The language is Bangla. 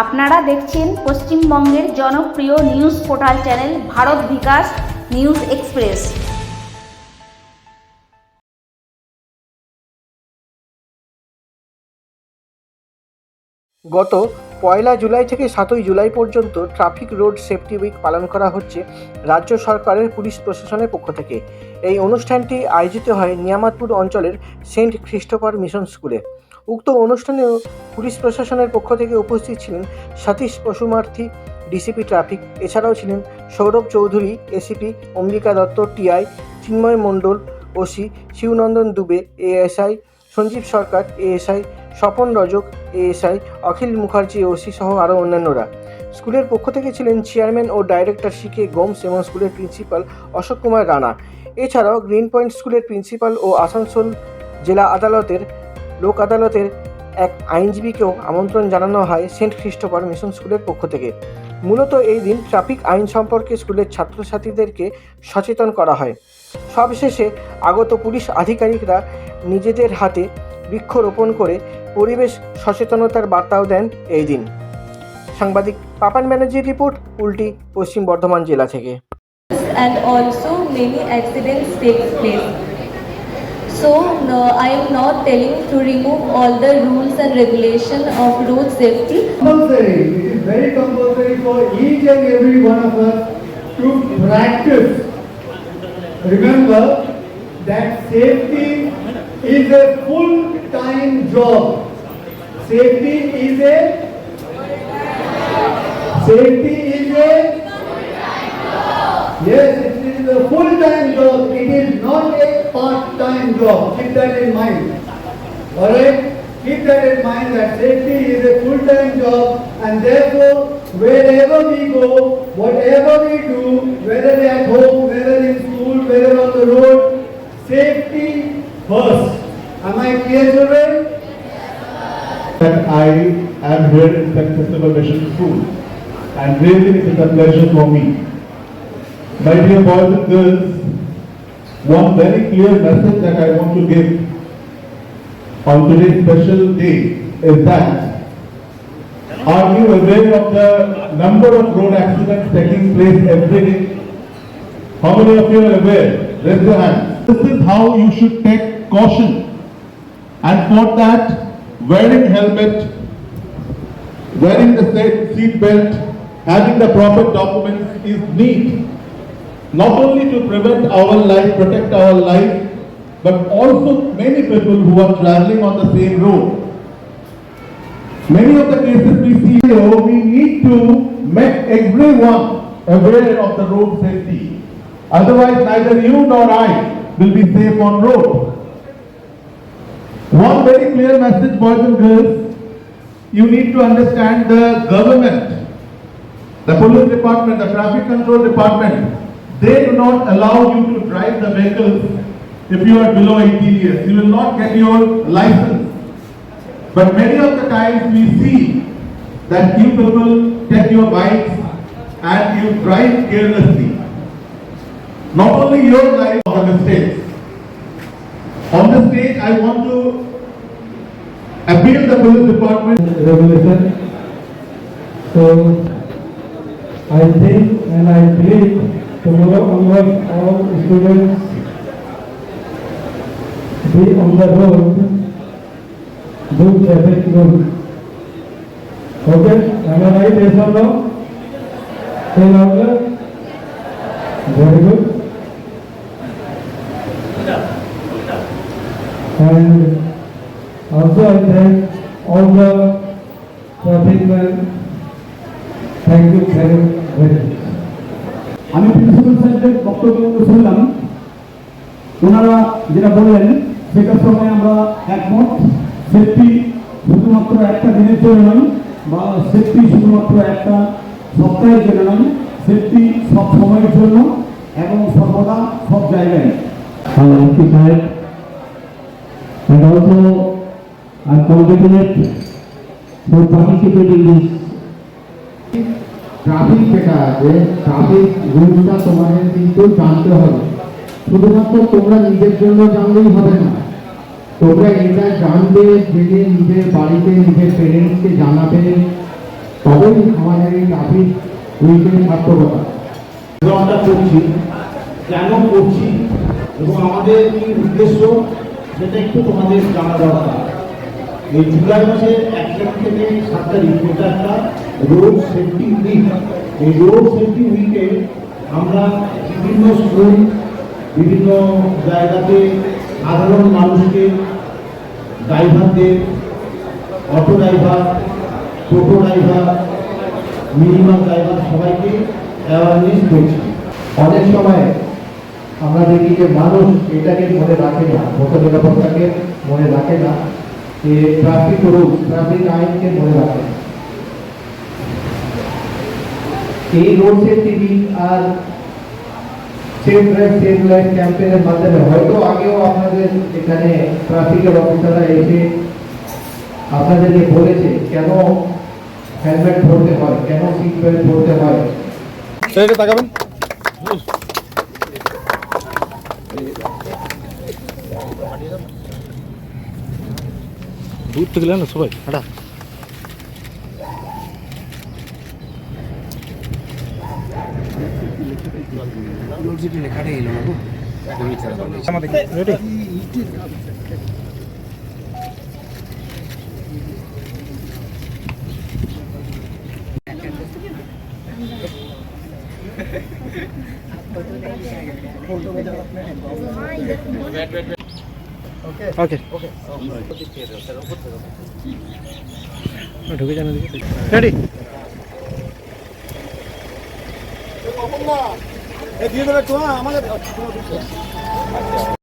আপনারা দেখছেন পশ্চিমবঙ্গের জনপ্রিয় news portal channel Bharat Bikash news express. গত পয়লা জুলাই থেকে সাতই জুলাই পর্যন্ত ট্রাফিক রোড সেফটি উইক পালন করা হচ্ছে রাজ্য সরকারের পুলিশ প্রশাসনের পক্ষ থেকে। এই অনুষ্ঠানটি আয়োজিত হয় নিয়ামাতপুর অঞ্চলের সেন্ট খ্রিস্টোফার মিশন স্কুলে। উক্ত অনুষ্ঠানেও পুলিশ প্রশাসনের পক্ষ থেকে উপস্থিত ছিলেন সতীশ পশুমার্থী ডিসিপি ট্রাফিক, এছাড়াও ছিলেন Sourav Chowdhury, ACP Ambika Dutta, TI Chinmoy Mondal, OC Shibnandan Dubey, ASI Sanjib Sarkar, ASI Swapan Rajak, ASI Akhil Mukherjee, OC সহ আরও অন্যান্যরা। স্কুলের পক্ষ থেকে ছিলেন চেয়ারম্যান ও ডাইরেক্টর শিকে গোমস এবং স্কুলের প্রিন্সিপাল অশোক কুমার রানা। এছাড়াও গ্রিন পয়েন্ট স্কুলের প্রিন্সিপাল ও আসানসোল জেলা আদালতের লোক আদালতের এক আইনজীবীকেও আমন্ত্রণ জানানো হয় সেন্ট খ্রিস্টোফার মিশন স্কুলের পক্ষ থেকে। মূলত এই দিন ট্রাফিক আইন সম্পর্কে স্কুলের ছাত্রছাত্রীদেরকে সচেতন করা হয়। সবশেষে আগত পুলিশ আধিকারিকরা নিজেদের হাতে বৃক্ষরোপণ করে পরিবেশ সচেতনতার বার্তাও দেন এই দিন। সাংবাদিক পাপান ব্যানার্জির রিপোর্ট, উল্টি পশ্চিম বর্ধমান জেলা থেকে। And also many accidents take place. So no, I am not telling to remove all the rules and regulation of road safety. compulsory. It is very compulsory for each and every one of us to practice. Remember that safety is a full-time job. Safety is a safety is a yes, it is a full-time job. It is not a part-time job. Keep that in mind. Alright? Keep that in mind that safety is a full-time job and therefore wherever we go, whatever we do, whether at home, whether in school, whether on the road, safety first. Am I clear children? that I am here in St. Mission School. And really it is a pleasure for me. My dear boys and girls, one very clear message that I want to give on today's special day is that are you aware of the number of road accidents taking place every day? How many of you are aware? Raise your hand. This is how you should take caution. And for that, wearing helmet, wearing the seat belt, having the proper documents is need. Not only to prevent our life, protect our life, but also many people who are traveling on the same road. Many of the cases we see here, we need to make everyone aware of the road safety. Otherwise, neither you nor I will be safe on road. One very clear message, boys and girls, you need to understand the government, the police department, the traffic control department, they do not allow you to drive the vehicles if you are below 18 years. You will not get your license. But many of the times we see that you people take your bikes and you drive carelessly. Not only your life of the mistakes. On the stage, I want to appeal the police department. regulation. So I think and I believe tomorrow onwards all students be on the road, do traffic rule. Okay, am I right, yes or no? Say louder. Very good. And also I thank all the traffic men. Thank you very much. আমি প্রিন্সিপাল সাহেবের বক্তব্য শুনলাম ওনারা যেটা বললেন সেটার সঙ্গে আমরা একমত সেফটি শুধুমাত্র একটা দিনের জন্য নয় বা সেফটি শুধুমাত্র একটা সপ্তাহের জন্য নয় সেফটি সব সময়ের জন্য এবং সর্বদা সব জায়গায় you, sir. And also, I traffic যেটা আছে, ট্রাফিক রুলসটা তোমাদের কিন্তু জানতে হবে। শুধুমাত্র তোমরা নিজের জন্য জানলেই হবে না। তোমরা এটা জানবে, জেনে নিজের বাড়িতে নিজের পেরেন্টসকে জানাবে। তবেই আমাদের এই ট্রাফিক উইকের সার্থকতা। আমরা করছি, কেন করছি, এবং আমাদের কি উদ্দেশ্য, সেটা একটু তোমাদের জানা দরকার। এই জুলাই মাসের এক তারিখ থেকে সাত তারিখ একটা রোড সেফটি উইক এই রোড সেফটি উইকে আমরা বিভিন্ন স্কুল, বিভিন্ন জায়গাতে সাধারণ মানুষকে ড্রাইভারদের auto driver toto driver minimum driver সবাইকে অ্যাওয়ারনেস করছি অনেক সময় আমরা দেখি যে মানুষ এটাকে মনে রাখে না পথ নিরাপত্তাকে মনে রাখে না, যে ট্রাফিক রুল ট্রাফিক আইনকে মনে রাখে না। এই রোড সেফটি উইক আর সেফ ড্রাইভ সেফ লাইফ ক্যাম্পেইনের মাধ্যমে। হয়তো আগেও আপনাদের এখানে ট্রাফিকের অফিসাররা এসে আপনাদেরকে বলেছে কেন হেলমেট পরতে হয় কেন সিট বেল্ট পরতে হয়। দূর থেকে না সবাই হাঁটা রেডি ওকে ঢুকে যান রেডি দিয়ে দেবে তো আমাদের